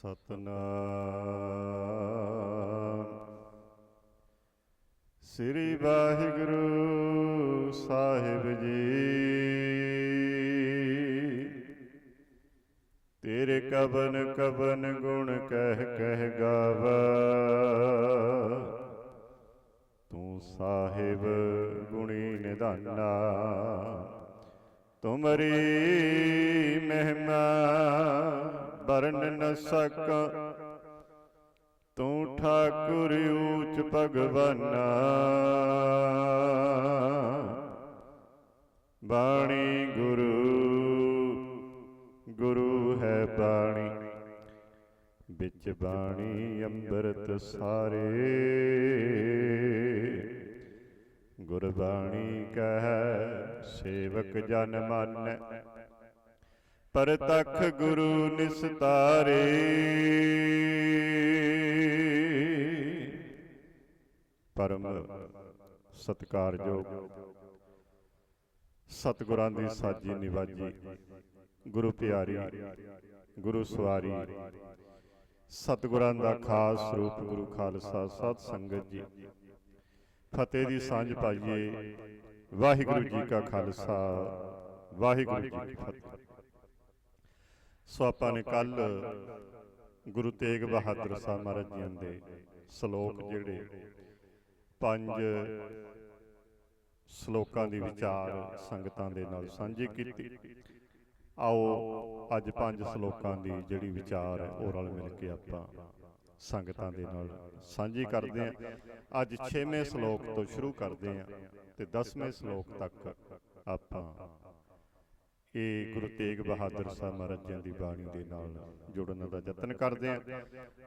ਸਤਨਾਮ। ਸ੍ਰੀ ਵਾਹਿਗੁਰੂ ਸਾਹਿਬ ਜੀ, ਤੇਰੇ ਕਵਨ ਕਵਨ ਗੁਣ ਕਹਿ ਕਹਿ ਗਾਵਾ। ਤੂੰ ਸਾਹਿਬ ਗੁਣੀ ਨਿਧਾਨਾ, ਤੁਮਰੀ ਮਹਿਮਾ ਵਰਨ ਨ ਸਕਾ। ਤੂੰ ਠਾਕੁਰ ਊਚ ਭਗਵਾਨਾ। ਬਾਣੀ ਗੁਰੂ ਗੁਰੂ ਹੈ ਬਾਣੀ। ਵਿੱਚ ਬਾਣੀ ਅੰਮ੍ਰਿਤ ਸਾਰੇ। ਗੁਰਬਾਣੀ ਕਹੈ, ਸੇਵਕ ਜਨ ਮਾਨੈ। ਪਰਤਖ ਗੁਰੂ ਨਿਸਤਾਰੇ। ਪਰਮ ਸਤਕਾਰਯੋਗ ਸਤਿਗੁਰਾਂ ਦੀ ਸਾਜੀ ਨਿਵਾਜੀ ਗੁਰੂ ਪਿਆਰੀ ਗੁਰੂ ਸਵਾਰੀ ਸਤਿਗੁਰਾਂ ਦਾ ਖਾਸ ਰੂਪ ਗੁਰੂ ਖਾਲਸਾ ਸਤ ਸੰਗਤ ਜੀ। ਫਤਿਹ ਦੀ ਸਾਂਝ ਪਾਈਏ ਵਾਹਿਗੁਰੂ ਜੀ ਕਾ ਖਾਲਸਾ ਵਾਹਿਗੁਰੂ ਜੀ ਕੀ ਫਤਿਹ। ਸੋ ਆਪਾਂ ਨੇ ਕੱਲ ਗੁਰੂ ਤੇਗ ਬਹਾਦਰ ਸਾਹਿਬ ਮਹਾਰਾਜ ਜੀ ਦੇ ਸ਼ਲੋਕ ਜਿਹੜੇ ਪੰਜ ਸ਼ਲੋਕਾਂ ਦੀ ਵਿਚਾਰ ਸੰਗਤਾਂ ਦੇ ਨਾਲ ਸਾਂਝੀ ਕੀਤੀ। ਆਓ ਅੱਜ ਪੰਜ ਸ਼ਲੋਕਾਂ ਦੀ ਜਿਹੜੀ ਵਿਚਾਰ ਹੈ, ਉਹ ਰਲ ਮਿਲ ਕੇ ਆਪਾਂ ਸੰਗਤਾਂ ਦੇ ਨਾਲ ਸਾਂਝੀ ਕਰਦੇ ਹਾਂ। ਅੱਜ 6ਵੇਂ ਸ਼ਲੋਕ ਤੋਂ ਸ਼ੁਰੂ ਕਰਦੇ ਹਾਂ ਤੇ 10ਵੇਂ ਸ਼ਲੋਕ ਤੱਕ ਆਪਾਂ ਇਹ ਗੁਰੂ ਤੇਗ ਬਹਾਦਰ ਸਾਹਿਬ ਮਹਾਰਾਜ ਜੀ ਦੀ ਬਾਣੀ ਦੇ ਨਾਲ ਜੁੜਨ ਦਾ ਯਤਨ ਕਰਦੇ ਹਾਂ।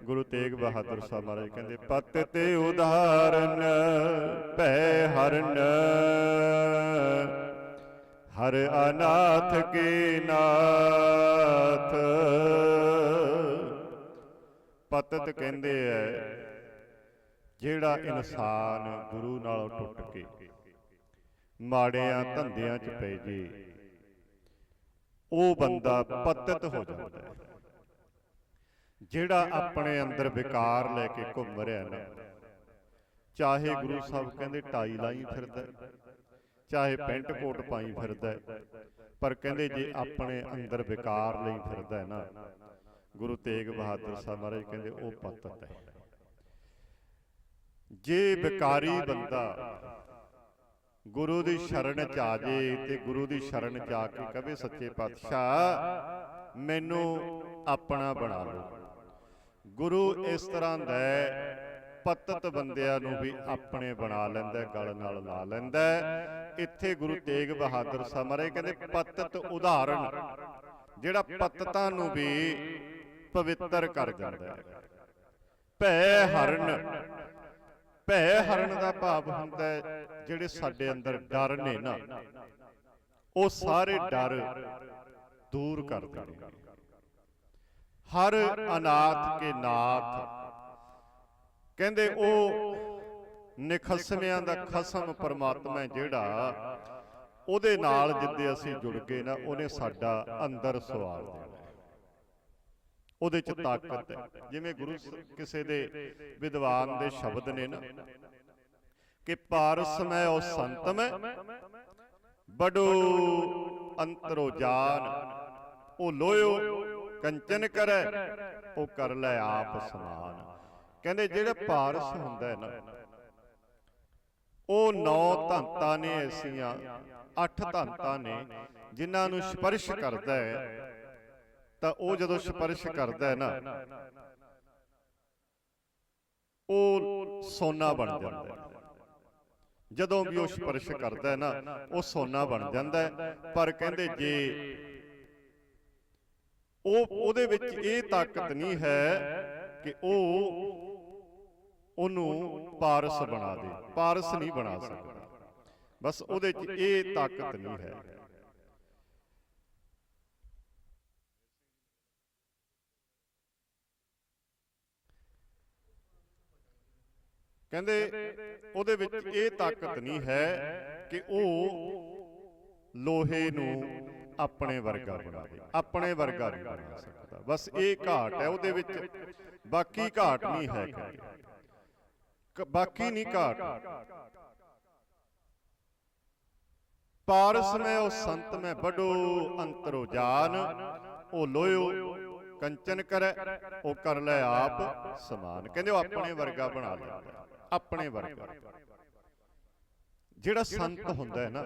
ਗੁਰੂ ਤੇਗ ਬਹਾਦਰ ਸਾਹਿਬ ਮਹਾਰਾਜ ਕਹਿੰਦੇ ਪਤ ਤੇ ਉਦਾਹਰਨ ਭੈ ਹਰਨ ਹਰ ਅਨਾਥ ਕੇ ਨਾਥ? ਪਤਤ ਕਹਿੰਦੇ ਐ ਜਿਹੜਾ ਇਨਸਾਨ ਗੁਰੂ ਨਾਲੋਂ ਟੁੱਟ ਕੇ ਮਾੜਿਆਂ ਧੰਦਿਆਂ 'ਚ ਪੈ ਜੇ ਉਹ ਬੰਦਾ ਪਤਤ ਹੋ ਜਾਂਦਾ ਹੈ। ਜਿਹੜਾ ਆਪਣੇ ਅੰਦਰ ਵਿਕਾਰ ਲੈ ਕੇ ਘੁੰਮ ਰਿਹਾ ਨਾ ਚਾਹੇ ਗੁਰੂ ਸਾਹਿਬ ਕਹਿੰਦੇ ਟਾਈ ਲਾਈ ਫਿਰਦਾ ਚਾਹੇ ਪੈਂਟ ਕੋਟ ਪਾਈ ਫਿਰਦਾ ਪਰ ਕਹਿੰਦੇ ਜੇ ਆਪਣੇ ਅੰਦਰ ਵਿਕਾਰ ਲਈ ਫਿਰਦਾ ਹੈ ਨਾ ਗੁਰੂ ਤੇਗ ਬਹਾਦਰ ਸਾਹਿਬ ਮਹਾਰਾਜ ਕਹਿੰਦੇ ਉਹ ਪਤਤ ਹੈ। ਜੇ ਵਿਕਾਰੀ ਬੰਦਾ ਗੁਰੂ ਦੀ ਸ਼ਰਨ ਚ ਆ ਜੇ ਤੇ ਗੁਰੂ ਦੀ ਸ਼ਰਨ ਚ ਆ ਕੇ ਕਵੇ ਸੱਚੇ ਪਾਤਸ਼ਾਹ ਮੈਨੂੰ ਆਪਣਾ ਬਣਾ ਲਓ। ਗੁਰੂ ਇਸ ਤਰ੍ਹਾਂ ਦਾ ਪਤਤ ਬੰਦਿਆਂ ਨੂੰ ਵੀ ਆਪਣੇ ਬਣਾ ਲੈਂਦਾ ਗਲ ਨਾਲ ਲਾ ਲੈਂਦਾ। ਇੱਥੇ ਗੁਰੂ ਤੇਗ ਬਹਾਦਰ ਮਹਾਰਾਜ ਕਹਿੰਦੇ ਪਤਤ ਉਦਾਹਰਣ ਜਿਹੜਾ ਪਤਤਾਂ ਨੂੰ ਵੀ ਪਵਿੱਤਰ ਕਰ ਜਾਂਦਾ ਹੈ। ਭੈ ਹਰਨ ਭੈ ਹਰਨ ਦਾ ਭਾਵ ਹੁੰਦਾ ਹੈ, ਜਿਹੜੇ ਸਾਡੇ ਅੰਦਰ ਡਰ ਨੇ ਨਾ, ਉਹ ਸਾਰੇ ਡਰ ਦੂਰ ਕਰ ਦੇਣੇ ਹਰ ਅਨਾਥ ਕੇ ਨਾਥ, ਕਹਿੰਦੇ ਉਹ ਨਿਖਸਮਿਆਂ ਦਾ ਖਸਮ ਪਰਮਾਤਮਾ ਜਿਹੜਾ, ਉਹਦੇ ਨਾਲ ਜਿੱਦੇ ਅਸੀਂ ਜੁੜ ਗਏ ਨਾ, ਉਹਨੇ ਸਾਡਾ ਅੰਦਰ ਸਵਾਰ ਦੇਣਾ। ਉਹਦੇ ਚ ਤਾਕਤ ਹੈ। ਜਿਵੇਂ ਗੁਰੂ ਕਿਸੇ ਦੇ ਵਿਦਵਾਨ ਦੇ ਸ਼ਬਦ ਨੇ ਨਾ ਕਿ ਪਾਰਸ ਮੈਂ ਉਹ ਸੰਤ ਮੈਂ ਬਡੋ ਅੰਤਰੋ ਜਾਨ। ਉਹ ਲੋਇਓ ਕੰਚਨ ਕਰੈ। ਉਹ ਕਰ ਲੈ ਆਪ ਸਮਾਨ। ਕਹਿੰਦੇ ਜਿਹੜਾ ਪਾਰਸ ਹੁੰਦਾ ਹੈ ਨਾ ਉਹ ਨੌ ਧੰਤਾਂ ਨੇ ਐਸੀਆਂ ਅੱਠ ਧੰਤਾਂ ਨੇ ਜਿਨ੍ਹਾਂ ਨੂੰ ਸਪਰਸ਼ ਕਰਦਾ ਹੈ। ਤਾਂ ਉਹ ਜਦੋਂ ਸਪਰਸ਼ ਕਰਦਾ ਹੈ ਨਾ ਉਹ ਸੋਨਾ ਬਣ ਜਾਂਦਾ ਹੈ। ਜਦੋਂ ਵੀ ਉਹ ਸਪਰਸ਼ ਕਰਦਾ ਹੈ ਨਾ ਉਹ ਸੋਨਾ ਬਣ ਜਾਂਦਾ ਹੈ। ਪਰ ਕਹਿੰਦੇ ਜੇ ਉਹ ਉਹਦੇ ਵਿੱਚ ਇਹ ਤਾਕਤ ਨਹੀਂ ਹੈ ਕਿ ਉਹ ਉਹਨੂੰ ਪਾਰਸ ਬਣਾ ਦੇ। ਪਾਰਸ ਨਹੀਂ ਬਣਾ ਸਕਦਾ। ਬਸ ਉਹਦੇ 'ਚ ਇਹ ਤਾਕਤ ਨਹੀਂ ਹੈ। ਕਹਿੰਦੇ ਉਹਦੇ ਵਿੱਚ ਇਹ ਤਾਕਤ ਨਹੀਂ ਹੈ ਕਿ ਉਹ ਲੋਹੇ ਨੂੰ ਆਪਣੇ ਵਰਗਾ ਬਣਾ ਦੇ ਆਪਣੇ ਵਰਗਾ ਨਹੀਂ ਬਣਾ ਸਕਦਾ। ਬਸ ਇਹ ਘਾਟ ਹੈ ਉਹਦੇ ਵਿੱਚ ਬਾਕੀ ਘਾਟ ਨਹੀਂ ਹੈ। ਬਾਕੀ ਨਹੀਂ ਘਾਟ। ਪਾਰਸ ਮੈਂ ਉਹ ਸੰਤ ਮੈਂ ਬੜੋ ਅੰਤਰੋ ਜਾਨ ਉਹ ਲੋਇਓ। ਕੰਚਨ ਕਰੈ ਉਹ ਕਰ ਲੈ ਆਪ ਸਮਾਨ। ਕਹਿੰਦੇ ਉਹ ਆਪਣੇ ਵਰਗਾ ਬਣਾ ਲੈਂਦਾ ਆਪਣੇ ਵਰਗਾ। ਜਿਹੜਾ ਸੰਤ ਹੁੰਦਾ ਹੈ ਨਾ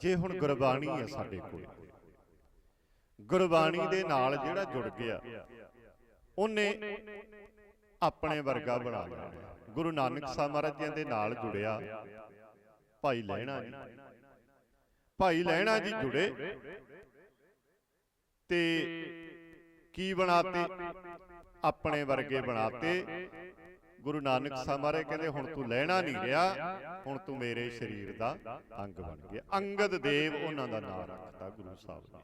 ਜੇ ਹੁਣ ਗੁਰਬਾਣੀ ਹੈ ਸਾਡੇ ਕੋਲ। ਗੁਰਬਾਣੀ ਦੇ ਨਾਲ ਜਿਹੜਾ ਜੁੜ ਗਿਆ ਉਹਨੇ ਆਪਣੇ ਵਰਗਾ ਬਣਾ ਲਿਆ। ਗੁਰੂ ਨਾਨਕ ਸਾਹਿਬ ਮਹਾਰਾਜ ਜੀ ਦੇ ਨਾਲ ਜੁੜਿਆ। ਭਾਈ ਲਹਿਣਾ ਜੀ। ਭਾਈ ਲਹਿਣਾ ਜੀ ਜੁੜੇ। ਤੇ ਕੀ ਬਣਾਤੇ? ਆਪਣੇ ਵਰਗੇ ਬਣਾਤੇ। ਗੁਰੂ ਨਾਨਕ ਸਾਹਿਬ ਮਹਾਰਾਜ ਕਹਿੰਦੇ, ਹੁਣ ਤੂੰ ਲੈਣਾ ਨਹੀਂ ਰਿਹਾ, ਹੁਣ ਤੂੰ ਮੇਰੇ ਸਰੀਰ ਦਾ ਅੰਗ ਬਣ ਗਿਆ। ਅੰਗਦ ਦੇਵ ਉਹਨਾਂ ਦਾ ਨਾਮ ਰੱਖਤਾ ਗੁਰੂ ਸਾਹਿਬ ਨੇ।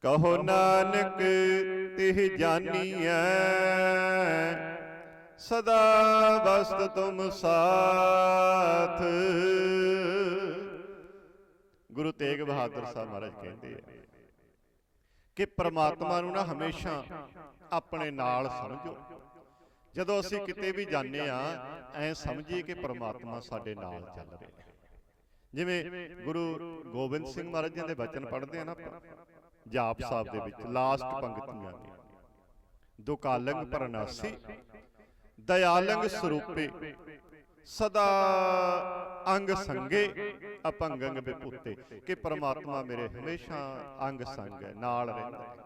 ਕਹੋ ਨਾਨਕ, ਤਿਹ ਜਾਨੀਐ, ਸਦਾ ਵਸਤ ਤੁਮ ਸਾਥ। ਗੁਰੂ ਤੇਗ ਬਹਾਦਰ ਸਾਹਿਬ ਮਹਾਰਾਜ ਕਹਿੰਦੇ ਆ ਕਿ ਪ੍ਰਮਾਤਮਾ ਨੂੰ ਨਾ ਹਮੇਸ਼ਾ ਆਪਣੇ ਨਾਲ ਸਮਝੋ। ਜਦੋਂ ਅਸੀਂ ਕਿਤੇ ਵੀ ਜਾਂਦੇ ਆ ਐ ਸਮਝੀਏ ਕਿ ਪ੍ਰਮਾਤਮਾ ਸਾਡੇ ਨਾਲ ਚੱਲ ਰਿਹਾ ਹੈ। ਜਿਵੇਂ ਗੁਰੂ ਗੋਬਿੰਦ ਸਿੰਘ ਮਹਾਰਾਜ ਜੀ ਦੇ ਬਚਨ ਪੜ੍ਹਦੇ ਆ ਨਾ ਆਪਾਂ ਜਾਪ ਸਾਹਿਬ ਦੇ ਵਿੱਚ ਲਾਸਟ ਪੰਕਤੀਆਂ ਨੇ ਦੁਕਾਲੰਗ ਪਰਨਾਸੀ ਦਇਆਲੰਗ ਸਰੂਪੇ। ਸਦਾ ਅੰਗ ਸੰਗੇ ਅਪੰਗੰਗ ਬਿਪੁੱਤੇ ਕਿ ਪ੍ਰਮਾਤਮਾ ਮੇਰੇ ਹਮੇਸ਼ਾ ਅੰਗ ਸੰਗ ਹੈ ਨਾਲ ਰਹਿੰਦਾ ਹੈ।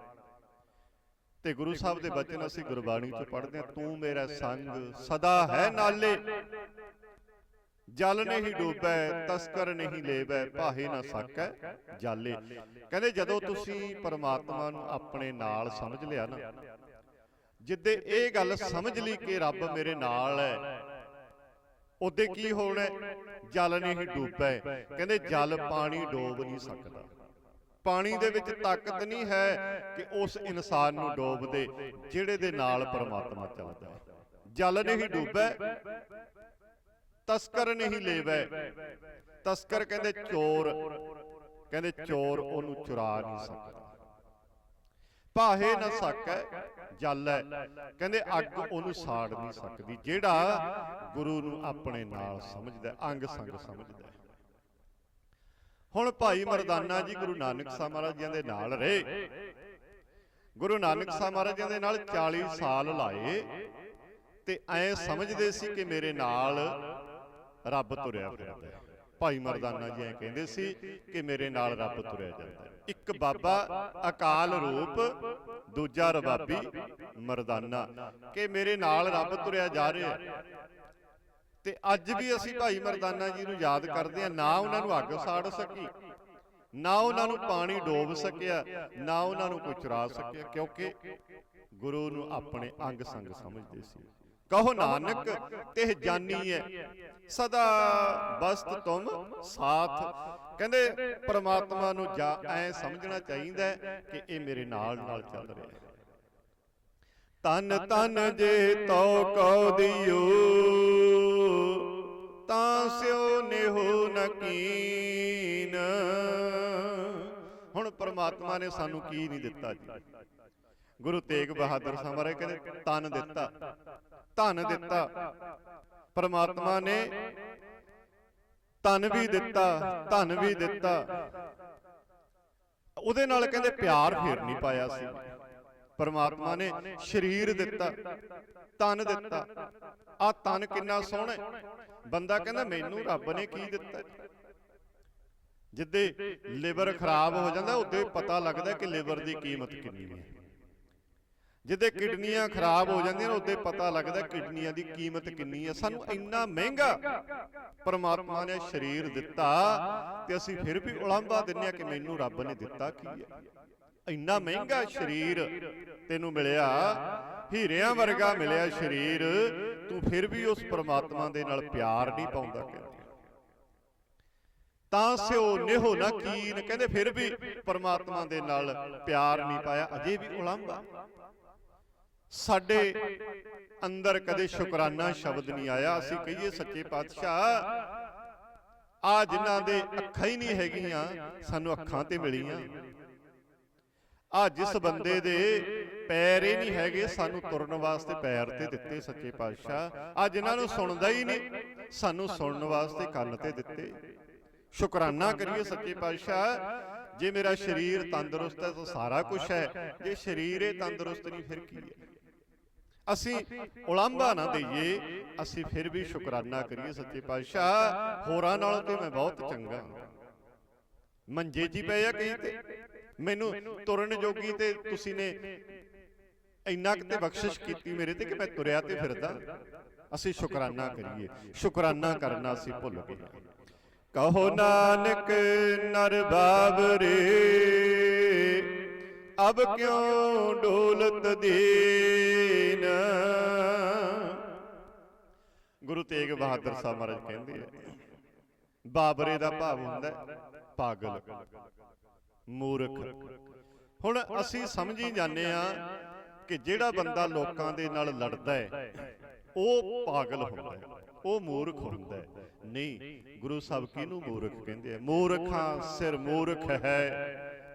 ਤੇ ਗੁਰੂ ਸਾਹਿਬ ਦੇ ਬਚਨ ਅਸੀਂ ਗੁਰਬਾਣੀ ਚ ਪੜ੍ਹਦੇ ਹਾਂ ਤੂੰ ਮੇਰਾ ਸੰਗ ਸਦਾ ਹੈ ਨਾਲੇ। ਜਲ ਨਹੀਂ ਡੂਬੈ ਤਸਕਰ ਨਹੀਂ ਲੇਵੈ ਭਾਹੇ ਨਾ ਸਕੈ ਜਾਲੇ। ਕਹਿੰਦੇ ਜਦੋਂ ਤੁਸੀਂ ਪਰਮਾਤਮਾ ਨੂੰ ਆਪਣੇ ਨਾਲ ਸਮਝ ਲਿਆ ਨਾ ਜਿੱਦੇ ਇਹ ਗੱਲ ਸਮਝ ਲਈ ਕਿ ਰੱਬ ਮੇਰੇ ਨਾਲ ਹੈ ਉਹਦੇ ਕੀ ਹੋਣਾ? ਜਲ ਨਹੀਂ ਡੂਬੈ ਕਹਿੰਦੇ ਜਲ ਪਾਣੀ ਡੋਬ ਨਹੀਂ ਸਕਦਾ। ਪਾਣੀ ਦੇ ਵਿੱਚ ਤਾਕਤ ਨਹੀਂ ਹੈ ਕਿ ਉਸ ਇਨਸਾਨ ਨੂੰ ਡੋਬ ਦੇ ਜਿਹੜੇ ਦੇ ਨਾਲ ਪਰਮਾਤਮਾ ਚੱਲਦਾ ਹੈ। ਜਲ ਨਹੀਂ ਡੂਬੈ ਤਸਕਰ ਨਹੀਂ ਲੇਵੈ। ਤਸਕਰ ਕਹਿੰਦੇ ਚੋਰ। ਕਹਿੰਦੇ ਚੋਰ ਉਹਨੂੰ ਚੁਰਾ ਨਹੀਂ ਸਕਦਾ। ਭਾਹੇ ਨਾ ਸਕੈ ਜਲ। ਹੈ ਕਹਿੰਦੇ ਅੱਗ ਉਹਨੂੰ ਸਾੜ ਨਹੀਂ ਸਕਦੀ ਜਿਹੜਾ ਗੁਰੂ ਨੂੰ ਆਪਣੇ ਨਾਲ ਸਮਝਦਾ ਅੰਗ ਸੰਗ ਸਮਝਦਾ। ਹੁਣ ਭਾਈ ਮਰਦਾਨਾ ਜੀ ਗੁਰੂ ਨਾਨਕ ਸਾਹਿਬ ਮਹਾਰਾਜ ਜੀ ਦੇ ਨਾਲ ਰਹੇ। ਗੁਰੂ ਨਾਨਕ ਸਾਹਿਬ ਮਹਾਰਾਜ ਜੀ ਦੇ ਨਾਲ 40 ਸਾਲ ਲਾਏ ਤੇ ਐ ਸਮਝਦੇ ਸੀ ਕਿ ਮੇਰੇ ਨਾਲ ਰੱਬ ਤੁਰਿਆ ਫਿਰਦਾ ਹੈ। ਭਾਈ ਮਰਦਾਨਾ ਜੀ ਐ ਕਹਿੰਦੇ ਸੀ ਕਿ ਮੇਰੇ ਨਾਲ ਰੱਬ ਤੁਰਿਆ ਜਾਂਦਾ ਇੱਕ ਬਾਬਾ ਅਕਾਲ ਰੂਪ ਦੂਜਾ ਰਬਾਬੀ ਮਰਦਾਨਾ। ਕਿ ਮੇਰੇ ਨਾਲ ਰੱਬ ਤੁਰਿਆ ਜਾ ਰਿਹਾ ਤੇ ਅੱਜ ਵੀ ਅਸੀਂ ਭਾਈ ਮਰਦਾਨਾ ਜੀ ਨੂੰ ਯਾਦ ਕਰਦੇ ਆ ਨਾ ਉਹਨਾਂ ਨੂੰ ਅੱਗ ਸਾੜ ਸਕੀ। ਨਾ ਉਹਨਾਂ ਨੂੰ ਪਾਣੀ ਡੋਬ ਸਕਿਆ। ਨਾ ਉਹਨਾਂ ਨੂੰ ਕੋਈ ਚੁਰਾ ਸਕਿਆ। ਕਿਉਂਕਿ ਗੁਰੂ ਨੂੰ ਆਪਣੇ ਅੰਗ ਸੰਗ ਸਮਝਦੇ ਸੀ। ਕਹੋ ਨਾਨਕ ਤਿਹ ਜਾਨੀ ਹੈ ਸਦਾ ਬਸਤ ਤੁਮ ਸਾਥ। ਕਹਿੰਦੇ ਪ੍ਰਮਾਤਮਾ ਨੂੰ ਜਾ ਐ ਸਮਝਣਾ ਚਾਹੀਦਾ ਕਿ ਇਹ ਮੇਰੇ ਨਾਲ ਨਾਲ ਚੱਲ ਰਿਹਾ ਹੈ। ਤਨ ਤਨ ਜੇ ਤੋ ਕਉ ਦਿਓ ਤਾਂ ਸਿਓ ਨਿਹੋ ਨਕੀਨ ਹੁਣ ਪ੍ਰਮਾਤਮਾ ਨੇ ਸਾਨੂੰ ਕੀ ਨਹੀਂ ਦਿੱਤਾ ਜੀ? ਗੁਰੂ ਤੇਗ ਬਹਾਦਰ ਸਾਹਿਬ ਕਹਿੰਦੇ ਤਨ ਦਿੱਤਾ। ਧਨ ਦਿੱਤਾ। ਪ੍ਰਮਾਤਮਾ ਨੇ ਤਨ ਵੀ ਦਿੱਤਾ ਧਨ ਵੀ ਦਿੱਤਾ। ਉਹਦੇ ਨਾਲ ਕਹਿੰਦੇ ਪਿਆਰ ਫੇਰ ਨਹੀਂ ਪਾਇਆ ਸੀ। ਪਰਮਾਤਮਾ ਨੇ ਸਰੀਰ ਦਿੱਤਾ ਤਨ ਦਿੱਤਾ। ਆ ਤਨ ਕਿੰਨਾ ਸੋਹਣਾ। ਬੰਦਾ ਕਹਿੰਦਾ ਮੈਨੂੰ ਰੱਬ ਨੇ ਕੀ ਦਿੱਤਾ ਜਿੱਦੇ ਲਿਵਰ ਖਰਾਬ ਹੋ ਜਾਂਦਾ ਉਦੋਂ ਪਤਾ ਲੱਗਦਾ ਕਿ ਲਿਵਰ ਦੀ ਕੀਮਤ ਕਿੰਨੀ ਹੈ। ਜਿੱਦੇ ਕਿਡਨੀਆਂ ਖਰਾਬ ਹੋ ਜਾਂਦੀਆਂ ਨੇ ਉਦੋਂ ਪਤਾ ਲੱਗਦਾ ਕਿਡਨੀਆਂ ਦੀ ਕੀਮਤ ਕਿੰਨੀ ਹੈ ਸਾਨੂੰ ਇੰਨਾ ਮਹਿੰਗਾ ਪਰਮਾਤਮਾ ਨੇ ਸਰੀਰ ਦਿੱਤਾ ਤੇ ਅਸੀਂ ਫਿਰ ਵੀ ਉਲਾਂਭਾ ਦਿੰਨੇ ਆ ਕਿ ਮੈਨੂੰ ਰੱਬ ਨੇ ਦਿੱਤਾ ਕੀ ਹੈ ਇੰਨਾ ਮਹਿੰਗਾ ਸਰੀਰ ਤੈਨੂੰ ਮਿਲਿਆ ਹੀਰਿਆਂ ਵਰਗਾ ਮਿਲਿਆ ਸਰੀਰ ਤੂੰ ਫਿਰ ਵੀ ਉਸ ਪ੍ਰਮਾਤਮਾ ਦੇ ਨਾਲ ਪਿਆਰ ਨਹੀਂ ਪਾਉਂਦਾ ਕਹਿੰਦੇ। ਤਾਂ ਸਿਓ ਨਿਹੋ ਨਾ ਕੀਨ ਕਹਿੰਦੇ ਫਿਰ ਵੀ ਪ੍ਰਮਾਤਮਾ ਦੇ ਨਾਲ ਪਿਆਰ ਨਹੀਂ ਪਾਇਆ ਅਜੇ ਵੀ ਉਲਾਂਭਾ। ਸਾਡੇ ਅੰਦਰ ਕਦੇ ਸ਼ੁਕਰਾਨਾ ਸ਼ਬਦ ਨਹੀਂ ਆਇਆ ਅਸੀਂ ਕਹੀਏ ਸੱਚੇ ਪਾਤਸ਼ਾਹ। ਆ ਜਿਨ੍ਹਾਂ ਦੇ ਅੱਖਾਂ ਹੀ ਨਹੀਂ ਹੈਗੀਆਂ ਸਾਨੂੰ ਅੱਖਾਂ ਤੇ ਮਿਲੀਆਂ। ਆ ਜਿਸ ਬੰਦੇ ਦੇ ਪੈਰ ਹੀ ਨਹੀਂ ਹੈਗੇ ਸਾਨੂੰ ਤੁਰਨ ਵਾਸਤੇ ਪੈਰ ਤੇ ਦਿੱਤੇ ਸੱਚੇ ਪਾਤਸ਼ਾਹ। ਆ ਜਿਨ੍ਹਾਂ ਨੂੰ ਸੁਣਦਾ ਹੀ ਨਹੀਂ ਸਾਨੂੰ ਸੁਣਨ ਵਾਸਤੇ ਕੰਨ ਤੇ ਦਿੱਤੇ। ਸ਼ੁਕਰਾਨਾ ਕਰੀਏ ਸੱਚੇ ਪਾਤਸ਼ਾਹ। ਜੇ ਮੇਰਾ ਸਰੀਰ ਤੰਦਰੁਸਤ ਹੈ ਤਾਂ ਸਾਰਾ ਕੁਝ ਹੈ। ਜੇ ਸਰੀਰ ਹੀ ਤੰਦਰੁਸਤ ਨਹੀਂ ਫਿਰ ਕੀ ਹੈ? ਅਸੀਂ ਉਲਾਂਭਾ ਨਾ ਦਈਏ ਅਸੀਂ ਫਿਰ ਵੀ ਸ਼ੁਕਰਾਨਾ ਕਰੀਏ ਸੱਚੇ ਪਾਤਸ਼ਾਹ। ਹੋਰਾਂ ਨਾਲੋਂ ਤੇ ਮੈਂ ਬਹੁਤ ਚੰਗਾ। ਮੰਜੇ ਹੀ ਪਏ ਆ ਕਈ ਤੇ। ਮੈਨੂੰ ਤੁਰਨ ਜੋਗੀ ਤੇ ਤੁਸੀਂ ਨੇ ਇੰਨਾ ਕਿਤੇ ਬਖਸ਼ਿਸ਼ ਕੀਤੀ ਮੇਰੇ ਤੇ ਕਿ ਮੈਂ ਤੁਰਿਆ ਤੇ ਫਿਰਦਾ। ਅਸੀਂ ਸ਼ੁਕਰਾਨਾ ਕਰੀਏ। ਸ਼ੁਕਰਾਨਾ ਕਰਨਾ ਅਸੀਂ ਭੁੱਲ ਗਏ। ਕਹੋ ਨਾਨਕ ਨਰ ਬਾਬਰੇ ਅਬ ਕਿਉਂ ਡੋਲਤ ਦੀਨ? ਗੁਰੂ ਤੇਗ ਬਹਾਦਰ ਸਾਹਿਬ ਮਹਾਰਾਜ ਕਹਿੰਦੇ ਆ, ਬਾਬਰੇ ਦਾ ਭਾਵ ਹੁੰਦਾ ਪਾਗਲ, ਮੂਰਖ। ਹੁਣ ਅਸੀਂ ਸਮਝੀ ਜਾਂਦੇ ਆ ਕਿ ਜਿਹੜਾ ਬੰਦਾ ਲੋਕਾਂ ਦੇ ਨਾਲ ਲੜਦਾ ਹੈ, ਉਹ ਪਾਗਲ ਹੁੰਦਾ ਹੈ, ਉਹ ਮੂਰਖ ਹੁੰਦਾ ਹੈ। ਨਹੀਂ, ਗੁਰੂ ਸਾਹਿਬ ਕਿਹਨੂੰ ਮੂਰਖ ਕਹਿੰਦੇ ਆ? ਮੂਰਖਾਂ ਸਿਰ ਮੂਰਖ ਹੈ।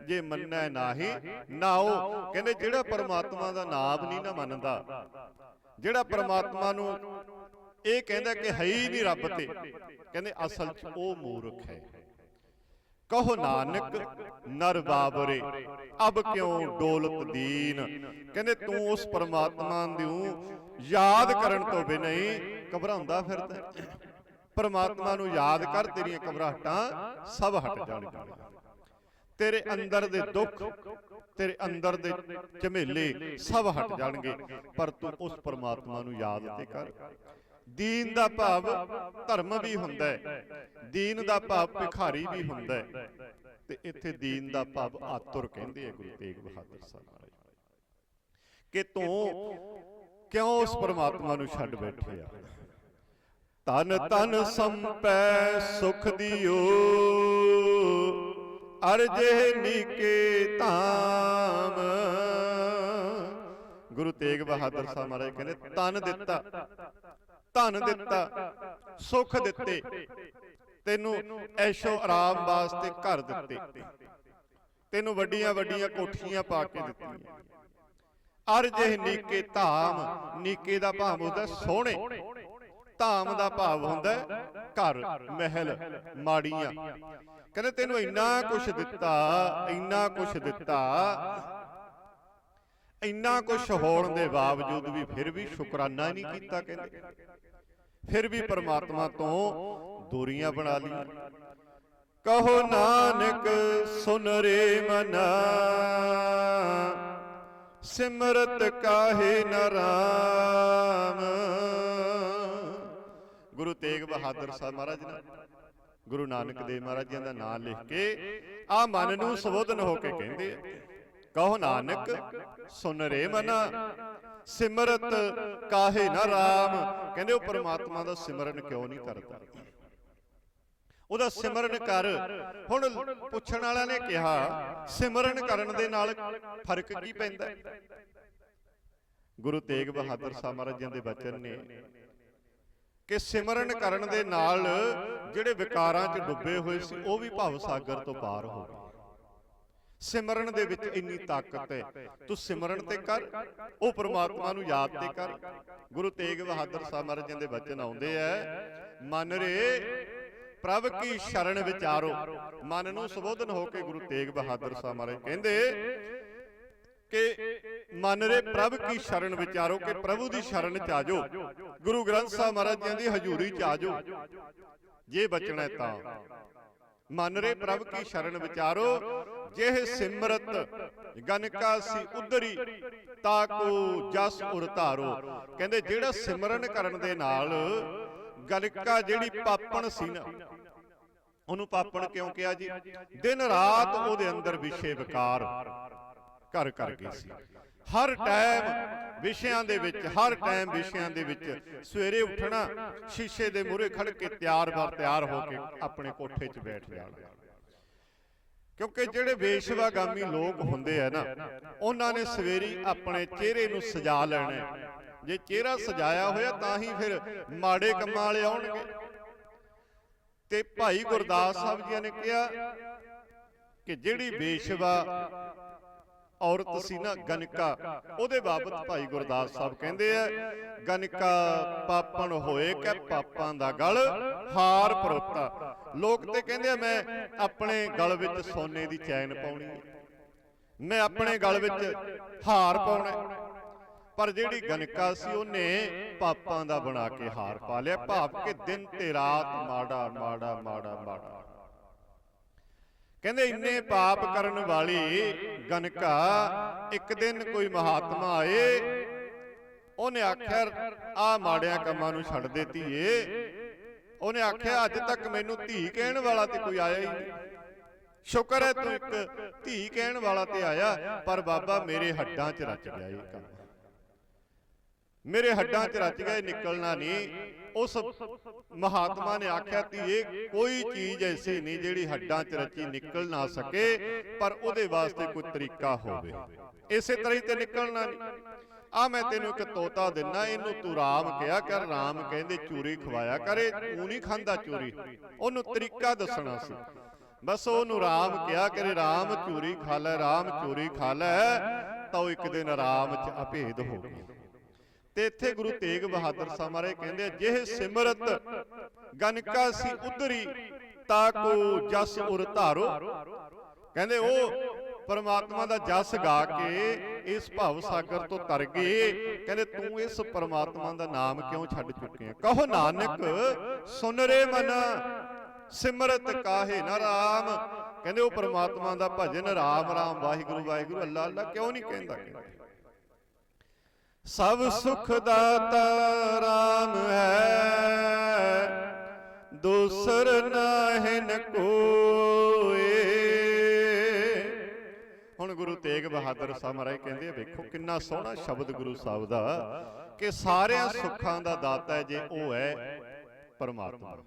ਜੇ ਮੰਨੈ ਨਾਹੀ ਨਾਓ ਕਹਿੰਦੇ ਜਿਹੜਾ ਪਰਮਾਤਮਾ ਦਾ ਨਾਮ ਨਹੀਂ ਨਾ ਮੰਨਦਾ ਜਿਹੜਾ ਪਰਮਾਤਮਾ ਨੂੰ ਇਹ ਕਹਿੰਦਾ ਕਿ ਹੈ ਹੀ ਨਹੀਂ ਰੱਬ ਤੇ। ਕਹਿੰਦੇ ਅਸਲ 'ਚ ਉਹ ਮੂਰਖ ਹੈ। ਕਹੋ ਨਾਨਕ ਨਰ ਬਾਬਰੇ ਅਬ ਕਿਉਂ ਡੋਲਤ ਦੀਨ? ਕਹਿੰਦੇ ਤੂੰ ਉਸ ਪਰਮਾਤਮਾ ਨੂੰ ਯਾਦ ਕਰਨ ਤੋਂ ਬਿਨਾਂ ਹੀ ਘਬਰਾਉਂਦਾ ਫਿਰਦਾ। ਪਰਮਾਤਮਾ ਨੂੰ ਯਾਦ ਕਰ ਤੇਰੀਆਂ ਘਬਰਾਹਟਾਂ ਸਭ ਹਟ ਜਾਣਗੀਆਂ। ਤੇਰੇ ਅੰਦਰ ਦੇ ਦੁੱਖ ਤੇਰੇ ਅੰਦਰ ਦੇ ਝਮੇਲੇ ਸਭ ਹਟ ਜਾਣਗੇ ਪਰ ਤੂੰ ਉਸ ਪਰਮਾਤਮਾ ਨੂੰ ਯਾਦ ਤੇ ਕਰ। ਦੀਨ ਦਾ ਭਾਵ ਧਰਮ ਵੀ ਹੁੰਦਾ ਹੈ। ਦੀਨ ਦਾ ਭਾਵ ਭਿਖਾਰੀ ਵੀ ਹੁੰਦਾ ਹੈ। ਤੇ ਇੱਥੇ ਦੀਨ ਦਾ ਭਾਵ ਆਤੁਰ ਕਹਿੰਦੇ ਆ ਗੁਰੂ ਤੇਗ ਬਹਾਦਰ ਸਾਹਿਬ ਮਹਾਰਾਜ। ਕਿ ਤੂੰ ਕਿਉਂ ਉਸ ਪਰਮਾਤਮਾ ਨੂੰ ਛੱਡ ਬੈਠੇ ਆ? ਤਨ ਤਨ ਸੰਪੈ ਸੁਖ ਦਿਓ। ਅਰਜੇ ਨੀਕੇ ਧਾਮ। ਗੁਰੂ ਤੇਗ ਬਹਾਦਰ ਸਾਹਿਬ ਮਹਾਰਾਜ ਕਹਿੰਦੇ ਤਨ ਦਿੱਤਾ ਧਨ ਦਿੱਤਾ ਸੁਖ ਦਿੱਤੇ ਤੈਨੂੰ ਐਸ਼ੋ ਆਰਾਮ ਵਾਸਤੇ ਘਰ ਦਿੱਤੇ। ਤੈਨੂੰ ਵੱਡੀਆਂ ਵੱਡੀਆਂ ਕੋਠੀਆਂ ਪਾ ਕੇ ਦਿੱਤੀਆਂ। ਅਰਜੇ ਨੀਕੇ ਧਾਮ ਨੀਕੇ ਦਾ ਭਾਵ ਹੁੰਦਾ ਸੋਹਣੇ। ਧਾਮ ਦਾ ਭਾਵ ਹੁੰਦਾ ਘਰ ਮਹਿਲ ਮਾੜੀਆਂ। ਕਹਿੰਦੇ ਤੈਨੂੰ ਇੰਨਾ ਕੁਝ ਦਿੱਤਾ ਇੰਨਾ ਕੁਝ ਦਿੱਤਾ। ਇੰਨਾ ਕੁਝ ਹੋਣ ਦੇ ਬਾਵਜੂਦ ਵੀ ਫਿਰ ਵੀ ਸ਼ੁਕਰਾਨਾ ਨਹੀਂ ਕੀਤਾ ਕਹਿੰਦੇ। ਫਿਰ ਵੀ ਪਰਮਾਤਮਾ ਤੋਂ ਦੂਰੀਆਂ ਬਣਾ ਲਈਆਂ। ਕਹੋ ਨਾਨਕ ਸੁਨ ਰੇ ਮਨਾ। ਸਿਮਰਤ ਕਾਹੇ ਨ ਰਾਮ। ਗੁਰੂ ਤੇਗ ਬਹਾਦਰ ਸਾਹਿਬ ਮਹਾਰਾਜ ਨੇ ਗੁਰੂ ਨਾਨਕ ਦੇਵ ਮਹਾਰਾਜ ਜੀ ਦਾ ਨਾਮ ਲਿਖ ਕੇ ਆ ਮਨ ਨੂੰ ਸੰਬੋਧਨ ਹੋ ਕੇ ਕਹਿੰਦੇ ਆ, ਕਹੋ ਨਾਨਕ, ਸੁਨ ਰੇ ਮਨਾ, ਸਿਮਰਤ ਕਾਹੇ ਨ ਰਾਮ। ਕਹਿੰਦੇ ਉਹ ਪਰਮਾਤਮਾ ਦਾ ਸਿਮਰਨ ਕਿਉਂ ਨਹੀਂ ਕਰਦਾ? ਉਹਦਾ ਸਿਮਰਨ ਕਰ। ਹੁਣ ਪੁੱਛਣ ਵਾਲਿਆਂ ਨੇ ਕਿਹਾ, ਸਿਮਰਨ ਕਰਨ ਦੇ ਨਾਲ ਫ਼ਰਕ ਕੀ ਪੈਂਦਾ? ਗੁਰੂ ਤੇਗ ਬਹਾਦਰ ਸਾਹਿਬ ਮਹਾਰਾਜ ਜੀ ਦੇ ਬਚਨ ਨੇ ਕਿ ਸਿਮਰਨ ਕਰਨ ਦੇ ਨਾਲ ਜਿਹੜੇ ਵਿਕਾਰਾਂ 'ਚ ਡੁੱਬੇ ਹੋਏ ਸੀ, ਉਹ ਵੀ ਭਵ ਸਾਗਰ ਤੋਂ ਪਾਰ ਹੋ ਗਏ। ਸਿਮਰਨ ਦੇ ਵਿੱਚ ਇੰਨੀ ਤਾਕਤ ਹੈ, ਤੂੰ ਸਿਮਰਨ ਤੇ ਕਰ, ਉਹ ਪ੍ਰਮਾਤਮਾ ਨੂੰ ਯਾਦ ਤੇ ਕਰ। ਗੁਰੂ ਤੇਗ ਬਹਾਦਰ ਸਾਹਿਬ ਮਹਾਰਾਜ ਜੀ ਦੇ ਬਚਨ ਆਉਂਦੇ ਐ ਮਨ ਰੇ ਪ੍ਰਭ ਕੀ ਸ਼ਰਨ ਵਿਚਾਰੋ। ਮਨ ਨੂੰ ਸੰਬੋਧਨ ਹੋ ਕੇ ਗੁਰੂ ਤੇਗ ਬਹਾਦਰ ਸਾਹਿਬ ਮਹਾਰਾਜ ਕਹਿੰਦੇ ਕਿ ਮਨ ਰੇ ਪ੍ਰਭ ਕੀ ਸ਼ਰਨ ਵਿਚਾਰੋ, ਕਿ ਪ੍ਰਭੂ ਦੀ ਸ਼ਰਨ ਚ ਆਜੋ ਗੁਰੂ ਗ੍ਰੰਥ ਸਾਹਿਬ ਮਹਾਰਾਜ ਜੀ ਦੀ ਹਜ਼ੂਰੀ ਚ ਆਜੋ ਜੇ ਬਚਣਾ ਹੈ ਤਾਂ। ਮਨ ਰੇ ਪ੍ਰਭ ਕੀ ਸ਼ਰਨ ਵਿਚਾਰੋ, ਜਿਹ ਸਿਮਰਤ ਗਨਕਾ ਸੀ ਉਦਰੀ ਤਾਕੋ ਜਸ ਉਰ ਧਾਰੋ। ਕਹਿੰਦੇ ਜਿਹੜਾ ਸਿਮਰਨ ਕਰਨ ਦੇ ਨਾਲ ਗਨਕਾ ਜਿਹੜੀ ਪਾਪਣ ਸੀ ਨਾ, ਉਹਨੂੰ ਪਾਪਣ ਕਿਉਂ ਕਿਹਾ ਜੀ? ਦਿਨ ਰਾਤ ਉਹਦੇ ਅੰਦਰ ਵਿਸ਼ੇ ਵਿਕਾਰ। ਘਰ ਕਰ ਗਈ ਸੀ। ਹਰ ਟਾਈਮ ਵਿਸ਼ਿਆਂ ਦੇ ਵਿੱਚ ਹਰ ਟਾਈਮ ਵਿਸ਼ਿਆਂ ਦੇ ਵਿੱਚ ਸਵੇਰੇ ਉੱਠਣਾ ਸ਼ੀਸ਼ੇ ਦੇ ਮੂਹਰੇ ਖੜ ਕੇ ਤਿਆਰ ਬਰ ਤਿਆਰ ਹੋ ਕੇ ਆਪਣੇ ਕੋਠੇ 'ਚ ਬੈਠ ਜਾਣਾ। ਕਿਉਂਕਿ ਜਿਹੜੇ ਵੇਸ਼ਵਾਗਾਮੀ ਲੋਕ ਹੁੰਦੇ ਆ ਨਾ ਉਹਨਾਂ ਨੇ ਸਵੇਰੀ ਆਪਣੇ ਚਿਹਰੇ ਨੂੰ ਸਜਾ ਲੈਣਾ। ਜੇ ਚਿਹਰਾ ਸਜਾਇਆ ਹੋਇਆ ਤਾਂ ਹੀ ਫਿਰ ਮਾੜੇ ਕੰਮਾਂ ਵਾਲੇ ਆਉਣਗੇ। ਤੇ ਭਾਈ ਗੁਰਦਾਸ ਸਾਹਿਬ ਜੀ ਨੇ ਕਿਹਾ ਕਿ ਜਿਹੜੀ ਬੇਸ਼ਵਾ ਔਰਤ ਸੀ ਨਾ ਗਨਕਾ। ਉਹਦੇ ਬਾਬਤ ਭਾਈ ਗੁਰਦਾਸ ਸਾਹਿਬ ਕਹਿੰਦੇ ਆ ਗਨਕਾ ਪਾਪਣ ਹੋਏ ਕਿ ਪਾਪਾਂ ਦਾ ਗਲ ਹਾਰ ਪਰੋਤਾ। ਲੋਕ ਤੇ ਕਹਿੰਦੇ ਆ ਮੈਂ ਆਪਣੇ ਗਲ ਵਿੱਚ ਸੋਨੇ ਦੀ ਚੈਨ ਪਾਉਣੀ ਹੈ। ਮੈਂ ਆਪਣੇ ਗਲ ਵਿੱਚ ਹਾਰ ਪਾਉਣਾ। ਪਰ ਜਿਹੜੀ ਗਨਕਾ ਸੀ ਉਹਨੇ ਪਾਪਾਂ ਦਾ ਬਣਾ ਕੇ ਹਾਰ ਪਾ ਲਿਆ। ਭਾਵ ਕਿ ਦਿਨ ਤੇ ਰਾਤ ਮਾੜਾ ਮਾੜਾ ਮਾੜਾ। ਮਾੜਾ। ਕਹਿੰਦੇ ਇੰਨੇ ਪਾਪ ਕਰਨ ਵਾਲੀ ਗਨਕਾ ਇੱਕ ਦਿਨ ਕੋਈ ਮਹਾਤਮਾ ਆਏ, ਉਹਨੇ ਆਖਿਆ, ਆ ਮਾੜਿਆਂ ਕੰਮਾਂ ਨੂੰ ਛੱਡ ਦੇ ਧੀਏ। ਉਹਨੇ ਆਖਿਆ, ਅੱਜ ਤੱਕ ਮੈਨੂੰ ਧੀ ਕਹਿਣ ਵਾਲਾ ਤੇ ਕੋਈ ਆਇਆ ਹੀ ਨਹੀਂ। ਸ਼ੁਕਰ ਹੈ ਤੂੰ ਇੱਕ ਧੀ ਕਹਿਣ ਵਾਲਾ ਤੇ ਆਇਆ, ਪਰ ਬਾਬਾ ਮੇਰੇ ਹੱਡਾਂ 'ਚ ਰਚ ਗਿਆ ਇਹ ਕੰਮ। ਮੇਰੇ ਹੱਡਾਂ 'ਚ ਰਚ ਗਿਆ ਨਿਕਲਣਾ ਨਹੀਂ। ਉਸ ਮਹਾਤਮਾ ਨੇ ਆਖਿਆ ਧੀਏ ਕੋਈ ਚੀਜ਼ ਐਸੀ ਨਹੀਂ ਜਿਹੜੀ ਹੱਡਾਂ 'ਚ ਰਚੀ ਨਿਕਲ ਨਾ ਸਕੇ, ਪਰ ਉਹਦੇ ਵਾਸਤੇ ਕੋਈ ਤਰੀਕਾ ਹੋਵੇ। ਇਸੇ ਤਰ੍ਹਾਂ ਹੀ ਤੇ ਨਿਕਲਣਾ ਨਹੀਂ। ਆ ਮੈਂ ਤੈਨੂੰ ਇੱਕ ਤੋਤਾ ਦਿੰਨਾ, ਇਹਨੂੰ ਤੂੰ ਰਾਮ ਕਿਹਾ ਕਰ, ਰਾਮ ਕਹਿੰਦੇ ਚੂਰੀ ਖਵਾਇਆ ਕਰੇ, ਤੂੰ ਨਹੀਂ ਖਾਂਦਾ ਚੂਰੀ। ਉਹਨੂੰ ਤਰੀਕਾ ਦੱਸਣਾ ਸੀ। ਬਸ ਉਹਨੂੰ ਰਾਮ ਕਿਹਾ ਕਰੇ, ਰਾਮ ਚੂਰੀ ਖਾ ਲੈ, ਰਾਮ ਚੂਰੀ ਖਾ ਲੈ, ਤਾਂ ਉਹ ਇੱਕ ਦਿਨ ਰਾਮ 'ਚ ਅਭੇਦ ਹੋ ਗਿਆ। ਤੇ ਇੱਥੇ ਗੁਰੂ ਤੇਗ ਬਹਾਦਰ ਸਾਹਿਬ ਮਹਾਰਾਜ ਕਹਿੰਦੇ ਆ, ਜਿਹ ਸਿਮਰਤ ਗਨਕਾ ਸੀ ਉਧਰੀ, ਤਾ ਕੋ ਜਸ ਉਰ ਧਾਰੋ। ਕਹਿੰਦੇ ਉਹ ਪਰਮਾਤਮਾ ਦਾ ਜਸ ਗਾ ਕੇ ਇਸ ਭਵ ਸਾਗਰ ਤੋਂ ਤਰ ਗਏ। ਕਹਿੰਦੇ ਤੂੰ ਇਸ ਪਰਮਾਤਮਾ ਦਾ ਨਾਮ ਕਿਉਂ ਛੱਡ ਚੁੱਕੇ ਆ? ਕਹੋ ਨਾਨਕ, ਸੁਨ ਰੇ ਮਨ, ਸਿਮਰਤ ਕਾਹੇ ਨਾ ਰਾਮ। ਕਹਿੰਦੇ ਉਹ ਪਰਮਾਤਮਾ ਦਾ ਭਜਨ ਰਾਮ ਰਾਮ, ਵਾਹਿਗੁਰੂ ਵਾਹਿਗੁਰੂ, ਅੱਲਾ ਅੱਲਾ ਕਿਉਂ ਨਹੀਂ ਕਹਿੰਦਾ ਕਹਿੰਦੇ? ਸਭ ਸੁਖ ਦਾਤਾ ਰਾਮ ਹੈ। ਦੂਸਰ ਨਾਹਿਨ ਕੋਏ। ਹੁਣ ਗੁਰੂ ਤੇਗ ਬਹਾਦਰ ਸਾਹਿਬ ਮਹਾਰਾਜ ਕਹਿੰਦੇ ਆ ਵੇਖੋ ਕਿੰਨਾ ਸੋਹਣਾ ਸ਼ਬਦ ਗੁਰੂ ਸਾਹਿਬ ਦਾ ਕਿ ਸਾਰਿਆਂ ਸੁੱਖਾਂ ਦਾ ਦਾਤਾ ਜੇ ਉਹ ਹੈ ਪਰਮਾਤਮਾ।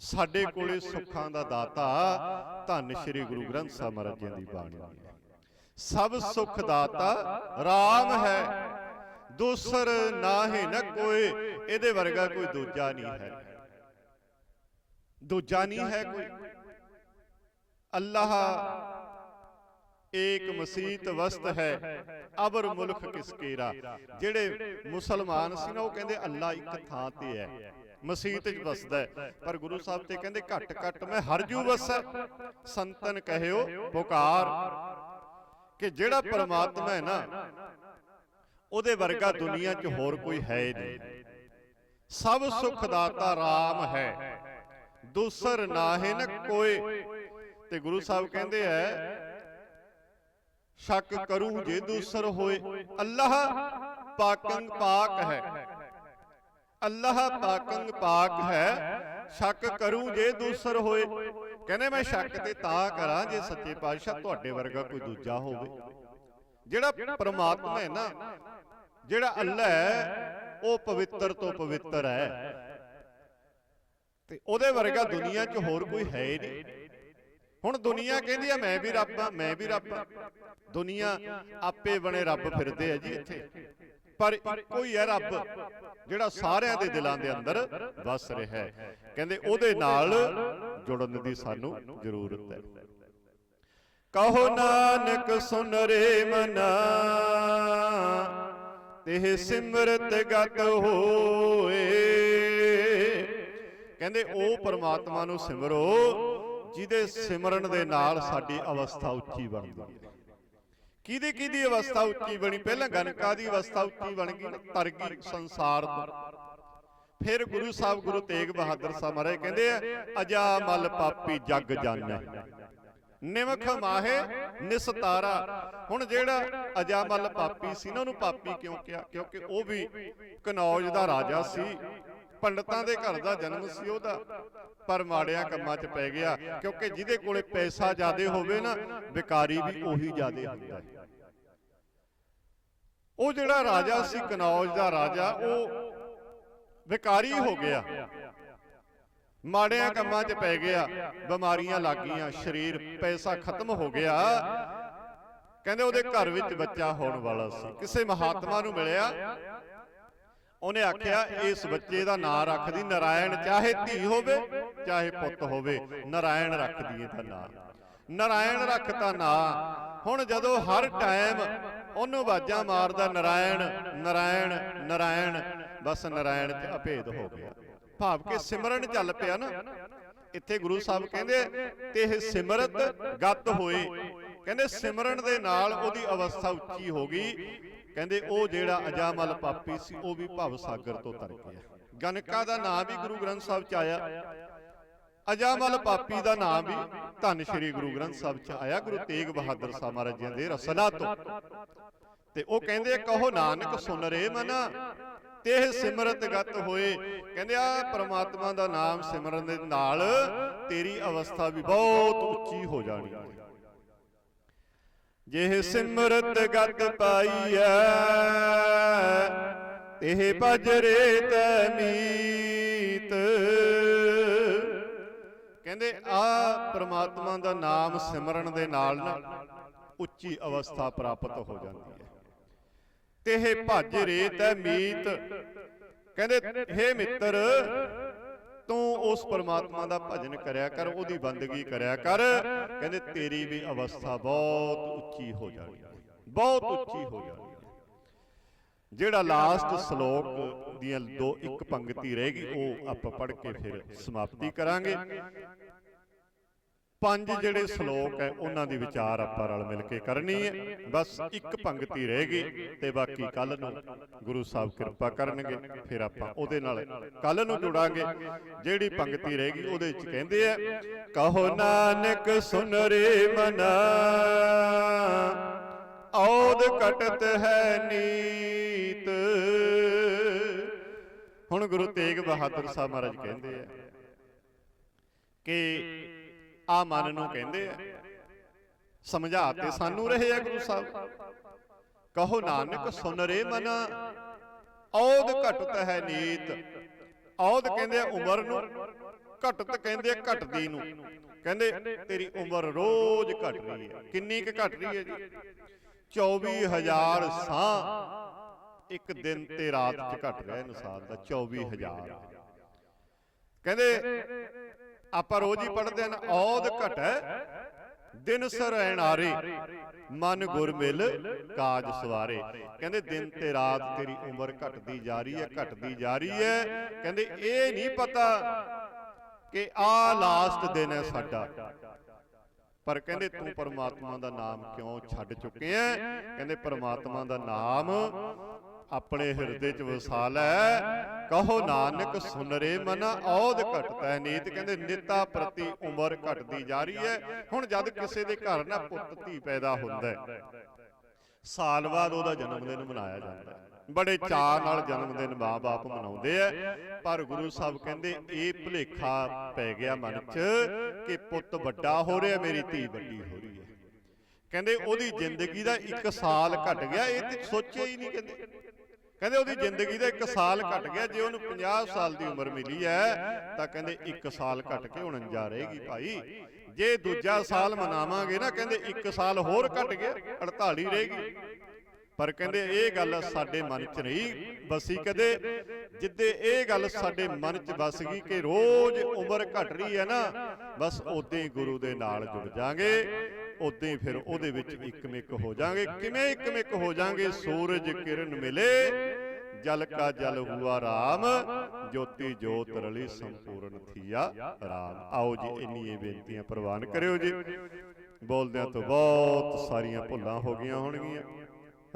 ਸਾਡੇ ਕੋਲੇ ਸੁੱਖਾਂ ਦਾ ਦਾਤਾ ਧੰਨ ਸ਼੍ਰੀ ਗੁਰੂ ਗ੍ਰੰਥ ਸਾਹਿਬ ਮਹਾਰਾਜ ਜੀ ਦੀ ਬਾਣੀ ਹੈ। ਸਭ ਸੁਖ ਦਾਤਾ RAM ਹੈ। ਦੂਸਰ ਨਾਹੀ ਨ ਕੋਈ, ਇਹਦੇ ਵਰਗਾ ਕੋਈ ਦੂਜਾ ਨਹੀਂ ਹੈ। ਦੂਜਾ ਨਹੀਂ ਹੈ ਕੋਈ। ਅੱਲਾਹ ਏਕ ਮਸੀਤ ਵਸਤ ਹੈ ਅਬਰ ਮੁਲਕ ਕਿਸ ਜਿਹੜੇ ਮੁਸਲਮਾਨ ਸੀ ਨਾ, ਉਹ ਕਹਿੰਦੇ ਅੱਲਾ ਇੱਕ ਥਾਂ ਤੇ ਹੈ। ਮਸੀਤ 'ਚ ਵਸਦਾ ਹੈ। ਪਰ ਗੁਰੂ ਸਾਹਿਬ ਤੇ ਕਹਿੰਦੇ ਘੱਟ ਘੱਟ ਮੈਂ ਹਰ ਜੂ ਵਸੈ। ਸੰਤਨ ਕਹਿਓ, ਪੁਕਾਰ, ਕਿ ਜਿਹੜਾ ਪਰਮਾਤਮਾ ਹੈ ਨਾ ਉਹਦੇ ਵਰਗਾ ਦੁਨੀਆ 'ਚ ਹੋਰ ਕੋਈ ਹੈ ਨਹੀਂ। ਸਭ ਸੁਖ ਦਾਤਾ RAM ਹੈ। ਦੂਸਰ ਨਾਹੇ ਨ ਕੋਏ ਤੇ ਗੁਰੂ ਸਾਹਿਬ ਕਹਿੰਦੇ ਐ ਸ਼ੱਕ ਕਰੂੰ ਜੇ ਦੂਸਰ ਹੋਏ। ਅੱਲਾਹ ਪਾਕੰ ਪਾਕ ਹੈ। ਅੱਲਾਹ ਪਾਕੰ ਪਾਕ ਹੈ। ਸ਼ੱਕ ਕਰੂੰ ਜੇ ਦੂਸਰ ਹੋਏ। ਕਹਿੰਦੇ ਮੈਂ ਸ਼ੱਕ ਤੇ ਤਾਂ ਕਰਾਂ ਜੇ ਸੱਚੇ ਪਾਤਸ਼ਾਹ ਤੁਹਾਡੇ ਵਰਗਾ ਕੋਈ ਦੂਜਾ ਹੋਵੇ। ਜਿਹੜਾ ਪ੍ਰਮਾਤਮਾ ਹੈ ਨਾ ਜਿਹੜਾ ਅੱਲਾ ਹੈ ਉਹ ਪਵਿੱਤਰ ਤੋਂ ਪਵਿੱਤਰ ਹੈ। ਤੇ ਉਹਦੇ ਵਰਗਾ ਦੁਨੀਆ 'ਚ ਹੋਰ ਕੋਈ ਹੈ ਹੀ ਨਹੀਂ। ਹੁਣ ਦੁਨੀਆ ਕਹਿੰਦੀ ਆ ਮੈਂ ਵੀ ਰੱਬ ਆ ਮੈਂ ਵੀ ਰੱਬ ਆ ਦੁਨੀਆ ਆਪੇ ਬਣੇ ਰੱਬ ਫਿਰਦੇ ਆ ਜੀ ਇੱਥੇ। ਪਰ ਇੱਕੋ ਹੀ ਹੈ ਰੱਬ ਜਿਹੜਾ ਸਾਰਿਆਂ ਦੇ ਦਿਲਾਂ ਦੇ ਅੰਦਰ ਵਸ ਰਿਹਾ ਹੈ। ਕਹਿੰਦੇ ਉਹਦੇ ਨਾਲ ਜੁੜਨ ਦੀ ਸਾਨੂੰ ਜ਼ਰੂਰਤ ਹੈ। ਕਹੋ ਨਾਨਕ ਸੁਨ ਰੇ ਮਨਾ ਤੇ ਸਿਮਰਤ ਗਤ ਹੋਏ। ਕਹਿੰਦੇ ਉਹ ਪਰਮਾਤਮਾ ਨੂੰ ਸਿਮਰੋ ਜਿਹਦੇ ਸਿਮਰਨ ਦੇ ਨਾਲ ਸਾਡੀ ਅਵਸਥਾ ਉੱਚੀ ਬਣਦੀ ਹੈ ਕਿਹਦੀ ਕਿਹਦੀ ਅਵਸਥਾ ਉੱਚੀ ਬਣੀ? ਪਹਿਲਾਂ ਗਨਕਾ ਦੀ ਅਵਸਥਾ ਉੱਚੀ ਬਣ ਗਈ ਨਾ, ਤਰ ਗਈ ਸੰਸਾਰ ਤੋਂ। ਫਿਰ ਗੁਰੂ ਸਾਹਿਬ ਗੁਰੂ ਤੇਗ ਬਹਾਦਰ ਸਾਹਿਬ ਮਹਾਰਾਜ ਕਹਿੰਦੇ ਆ ਅਜਾ ਮਲ ਪਾਪੀ ਜਗ ਜਾਣੈ। ਨਿਮਖ ਮਾਹੇ ਨਿਸਤਾਰਾ। ਹੁਣ ਜਿਹੜਾ ਅਜਾਮਲ ਪਾਪੀ ਸੀ ਨਾ ਉਹਨੂੰ ਪਾਪੀ ਕਿਉਂ ਕਿਹਾ? ਕਿਉਂਕਿ ਉਹ ਵੀ ਕਨੌਜ ਦਾ ਰਾਜਾ ਸੀ। ਪੰਡਤਾਂ ਦੇ ਘਰ ਦਾ ਜਨਮ ਸੀ ਉਹਦਾ। ਪਰ ਮਾੜਿਆਂ ਕੰਮਾਂ 'ਚ ਪੈ ਗਿਆ। ਕਿਉਂਕਿ ਜਿਹਦੇ ਕੋਲੇ ਪੈਸਾ ਜ਼ਿਆਦੇ ਹੋਵੇ ਨਾ ਵਿਕਾਰੀ ਵੀ ਉਹੀ ਜ਼ਿਆਦੇ ਹੁੰਦਾ ਹੈ। ਉਹ ਜਿਹੜਾ ਰਾਜਾ ਸੀ ਕਨੌਜ ਦਾ ਰਾਜਾ ਉਹ ਵਿਕਾਰੀ ਹੋ ਗਿਆ। ਮਾੜਿਆਂ ਕੰਮਾਂ 'ਚ ਪੈ ਗਿਆ ਬਿਮਾਰੀਆਂ ਲੱਗ ਗਈਆਂ ਸਰੀਰ ਪੈਸਾ ਖਤਮ ਹੋ ਗਿਆ। ਕਹਿੰਦੇ ਉਹਦੇ ਘਰ ਵਿੱਚ ਬੱਚਾ ਹੋਣ ਵਾਲਾ ਸੀ। ਕਿਸੇ ਮਹਾਤਮਾ ਨੂੰ ਮਿਲਿਆ। ਉਹਨੇ ਆਖਿਆ ਇਸ ਬੱਚੇ ਦਾ ਨਾਂ ਰੱਖਦੀ ਨਰਾਇਣ ਚਾਹੇ ਧੀ ਹੋਵੇ ਚਾਹੇ ਪੁੱਤ ਹੋਵੇ ਨਰਾਇਣ ਰੱਖਦੀ ਇਹਦਾ ਨਾਂ। ਨਰਾਇਣ ਰੱਖਤਾ ਨਾਂ। ਹੁਣ ਜਦੋਂ ਹਰ ਟਾਈਮ ਉਹਨੂੰ ਆਵਾਜ਼ਾਂ ਮਾਰਦਾ ਨਰਾਇਣ ਨਰਾਇਣ ਨਰਾਇਣ ਬਸ ਨਰਾਇਣ ਚ ਅਭੇਦ ਹੋ ਗਿਆ। ਭਾਵ ਕਿ ਸਿਮਰਨ ਚੱਲ ਪਿਆ ਨਾ। ਇੱਥੇ ਗੁਰੂ ਸਾਹਿਬ ਕਹਿੰਦੇ ਤੇ ਇਹ ਸਿਮਰਤ ਗਤ ਹੋਏ ਕਹਿੰਦੇ ਸਿਮਰਨ ਦੇ ਨਾਲ ਉਹਦੀ ਅਵਸਥਾ ਉੱਚੀ ਹੋ ਗਈ। ਕਹਿੰਦੇ ਉਹ ਜਿਹੜਾ ਅਜਾਮਲ ਪਾਪੀ ਸੀ ਉਹ ਵੀ ਭਵ ਸਾਗਰ ਤੋਂ ਤਰ ਗਿਆ ਗਨਕਾ ਦਾ ਨਾਮ ਵੀ ਗੁਰੂ ਗ੍ਰੰਥ ਸਾਹਿਬ ਚ ਆਇਆ। ਅਜਾਮਲ ਪਾਪੀ ਦਾ ਨਾਮ ਵੀ ਧੰਨ ਸ਼੍ਰੀ ਗੁਰੂ ਗ੍ਰੰਥ ਸਾਹਿਬ ਚ ਆਇਆ। ਗੁਰੂ ਤੇਗ ਬਹਾਦਰ ਸਾਹਿਬ ਮਹਾਰਾਜ ਜੀ ਦੇ ਰਸਨਾ ਤੋਂ। ਤੇ ਉਹ ਕਹਿੰਦੇ ਕਹੋ ਨਾਨਕ ਸੁਨ ਰੇ ਮਨਾ। ਤੇ ਇਹ ਸਿਮਰਤ ਗਤ ਹੋਏ। ਕਹਿੰਦੇ ਆ ਪ੍ਰਮਾਤਮਾ ਦਾ ਨਾਮ ਸਿਮਰਨ ਦੇ ਨਾਲ ਤੇਰੀ ਅਵਸਥਾ ਵੀ ਬਹੁਤ ਉੱਚੀ ਹੋ ਜਾਣੀ ਹੈ। ਜਿਹ ਸਿਮਰਤ ਗਤ ਪਾਈਐ ਇਹ ਭਜਰੇ ਤੈ ਮੀਤ। ਕਹਿੰਦੇ ਆ ਪ੍ਰਮਾਤਮਾ ਦਾ ਨਾਮ ਸਿਮਰਨ ਦੇ ਨਾਲ ਨਾ ਉੱਚੀ ਅਵਸਥਾ ਪ੍ਰਾਪਤ ਹੋ ਜਾਂਦੀ ਹੈ। ਤੇ ਇਹ ਭਜ ਰੇਤ ਹੈ ਮੀਤ। ਕਹਿੰਦੇ ਹੇ ਮਿੱਤਰ ਤੂੰ ਉਸ ਪਰਮਾਤਮਾ ਦਾ ਭਜਨ ਕਰਿਆ ਕਰ ਉਹਦੀ ਬੰਦਗੀ ਕਰਿਆ ਕਰ। ਕਹਿੰਦੇ ਤੇਰੀ ਵੀ ਅਵਸਥਾ ਬਹੁਤ ਉੱਚੀ ਹੋ ਜਾਣੀ। ਬਹੁਤ ਉੱਚੀ ਹੋ ਜਾਣੀ। ਜਿਹੜਾ ਲਾਸਟ ਸ਼ਲੋਕ ਦੀਆਂ ਦੋ ਇੱਕ ਪੰਕਤੀ ਰਹਿ ਗਈ ਉਹ ਆਪਾਂ ਪੜ੍ਹ ਕੇ ਫਿਰ ਸਮਾਪਤੀ ਕਰਾਂਗੇ। ਪੰਜ ਜਿਹੜੇ ਸ਼ਲੋਕ ਹੈ ਉਹਨਾਂ ਦੀ ਵਿਚਾਰ ਆਪਾਂ ਰਲ ਮਿਲ ਕੇ ਕਰਨੀ ਹੈ। ਬਸ ਇੱਕ ਪੰਕਤੀ ਰਹਿ ਗਈ ਤੇ ਬਾਕੀ ਕੱਲ ਨੂੰ ਗੁਰੂ ਸਾਹਿਬ ਕਿਰਪਾ ਕਰਨਗੇ ਫਿਰ ਆਪਾਂ ਉਹਦੇ ਨਾਲ ਕੱਲ ਨੂੰ ਜੁੜਾਂਗੇ। ਜਿਹੜੀ ਪੰਕਤੀ ਰਹਿ ਗਈ ਉਹਦੇ ਵਿੱਚ ਕਹਿੰਦੇ ਆ ਕਹੋ ਨਾਨਕ ਸੁਨ ਰੇ ਮਨਾ। ਔਦ ਕਟਤ ਹੈ ਨੀਤ। ਹੁਣ ਗੁਰੂ ਤੇਗ ਬਹਾਦਰ ਸਾਹਿਬ ਮਹਾਰਾਜ ਕਹਿੰਦੇ ਆ ਕਿ ਆ ਮਨ ਨੂੰ ਕਹਿੰਦੇ ਆ। ਸਮਝਾ ਤੇ ਸਾਨੂੰ ਰਹੇ ਆ ਗੁਰੂ ਸਾਹਿਬ। ਕਹੋ ਨਾਨਕ ਸੁਨ ਰੇ ਮਨ। ਔਦ ਘਟਤ ਹੈ ਨੀਤ। ਔਦ ਕਹਿੰਦੇ ਆ ਉਮਰ ਨੂੰ। ਘਟਤ ਕਹਿੰਦੇ ਆ ਘਟਦੀ ਨੂੰ। ਕਹਿੰਦੇ ਤੇਰੀ ਉਮਰ ਰੋਜ਼ ਘਟ ਰਹੀ ਹੈ। ਕਿੰਨੀ ਕੁ ਘਟ ਰਹੀ ਹੈ ਜੀ? 24000 ਸਾਹ। ਇੱਕ ਦਿਨ ਤੇ ਰਾਤ ਚ ਘਟ ਰਿਹਾ ਇਨਸਾਨ ਦਾ 24000 ਕਹਿੰਦੇ ਆਪਾਂ ਰੋਜ਼ ਹੀ ਪੜ੍ਹਦੇ ਹਨ ਔਦ ਘਟੈ, ਦਿਨ ਸਰੈਣ ਆਰੇ ਮਨ ਗੁਰ ਮਿਲ ਕਾਜ ਸਵਾਰੇ। ਕਹਿੰਦੇ, ਦਿਨ ਤੇ ਰਾਤ ਤੇਰੀ ਉਮਰ ਘਟਦੀ ਜਾ ਰਹੀ ਹੈ, ਘਟਦੀ ਜਾ ਰਹੀ ਹੈ। ਕਹਿੰਦੇ, ਇਹ ਨਹੀਂ ਪਤਾ ਕਿ ਆ ਲਾਸਟ ਦਿਨ ਹੈ ਸਾਡਾ। ਪਰ ਕਹਿੰਦੇ, ਤੂੰ ਪਰਮਾਤਮਾ ਦਾ ਨਾਮ ਕਿਉਂ ਛੱਡ ਚੁੱਕੇ ਐ ਕਹਿੰਦੇ, ਪਰਮਾਤਮਾ ਦਾ ਨਾਮ ਆਪਣੇ ਹਿਰਦੇ 'ਚ ਵਸਾ ਲੈ ਕਹੋ ਨਾਨਕ ਸੁਨ ਰੇ ਮਨ ਔਦ ਘਟਤੈ ਨੀਤ ਕਹਿੰਦੇ ਨਿਤਾ ਪ੍ਰਤੀ ਉਮਰ ਘਟਦੀ ਜਾ ਰਹੀ ਹੈ। ਹੁਣ ਜਦ ਕਿਸੇ ਦੇ ਘਰ ਨਾ ਪੁੱਤ ਧੀ ਪੈਦਾ ਹੁੰਦਾ ਹੈ। ਸਾਲ ਬਾਅਦ ਉਹਦਾ ਜਨਮ ਦਿਨ ਮਨਾਇਆ ਜਾਂਦਾ ਹੈ। ਬੜੇ ਚਾਅ ਨਾਲ ਜਨਮ ਦਿਨ ਮਾਂ-ਬਾਪ ਮਨਾਉਂਦੇ ਆ। ਪਰ ਗੁਰੂ ਸਾਹਿਬ ਕਹਿੰਦੇ ਇਹ ਭੁਲੇਖਾ ਪੈ ਗਿਆ ਮਨ 'ਚ ਕਿ ਪੁੱਤ ਵੱਡਾ ਹੋ ਰਿਹਾ ਮੇਰੀ ਧੀ ਵੱਡੀ ਹੋ ਰਹੀ ਹੈ। ਕਹਿੰਦੇ ਉਹਦੀ ਜ਼ਿੰਦਗੀ ਦਾ 1 ਸਾਲ ਘਟ ਗਿਆ ਇਹ ਤੇ ਸੋਚਿਆ ਹੀ ਨਹੀਂ ਕਹਿੰਦੇ ਕਹਿੰਦੇ ਉਹਦੀ ਜ਼ਿੰਦਗੀ ਦਾ 1 ਸਾਲ ਘਟ ਗਿਆ, ਜੇ ਉਹਨੂੰ 50 ਸਾਲ ਦੀ ਉਮਰ ਮਿਲੀ ਹੈ, ਤਾਂ ਕਹਿੰਦੇ 1 ਸਾਲ ਘਟ ਕੇ 49 ਰਹੇਗੀ ਭਾਈ। ਜੇ ਦੂਜਾ ਸਾਲ ਮਨਾਵਾਂਗੇ ਨਾ, ਕਹਿੰਦੇ 1 ਸਾਲ ਹੋਰ ਘਟ ਗਿਆ 48 ਰਹੇਗੀ। ਪਰ ਕਹਿੰਦੇ ਇਹ ਗੱਲ ਸਾਡੇ ਮਨ 'ਚ ਨਹੀਂ ਬਸੀ ਕਦੇ। ਜਿੱਦੇ ਇਹ ਗੱਲ ਸਾਡੇ ਮਨ 'ਚ ਵਸ ਗਈ ਕਿ ਰੋਜ਼ ਉਮਰ ਘਟ ਰਹੀ ਹੈ ਨਾ, ਬਸ ਉਦੋਂ ਹੀ ਗੁਰੂ ਦੇ ਨਾਲ ਜੁੜ ਜਾਾਂਗੇ। ਉਦੋਂ ਹੀ ਫਿਰ ਉਹਦੇ ਵਿੱਚ ਇੱਕਮਿਕ ਹੋ ਜਾਾਂਗੇ ਕਿਵੇਂ ਇੱਕਮਿਕ ਹੋ ਜਾਾਂਗੇ ਸੂਰਜ ਕਿਰਨ ਮਿਲੇ। ਜਲ ਕਾ ਜਲ ਹੁਆ ਰਾਮ। ਜੋਤੀ ਜੋਤ ਰਲੀ ਸੰਪੂਰਨ ਥੀਆ ਰਾਮ। ਆਓ ਜੀ ਇੰਨੀ ਇਹ ਬੇਨਤੀਆਂ ਪ੍ਰਵਾਨ ਕਰਿਓ ਜੀ। ਬੋਲਦਿਆਂ ਤੋਂ ਬਹੁਤ ਸਾਰੀਆਂ ਭੁੱਲਾਂ ਹੋ ਗਈਆਂ ਹੋਣਗੀਆਂ।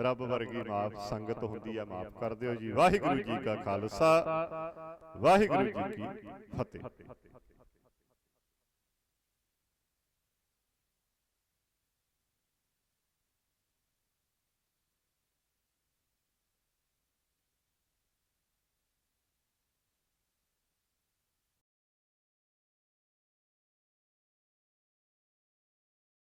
ਰੱਬ ਵਰਗੀ ਮਾਫ ਸੰਗਤ ਹੁੰਦੀ ਆ ਮਾਫ ਕਰ ਦਿਓ ਜੀ। ਵਾਹਿਗੁਰੂ ਜੀ ਕਾ ਖਾਲਸਾ। ਵਾਹਿਗੁਰੂ ਜੀ ਕੀ ਫਤਿਹ।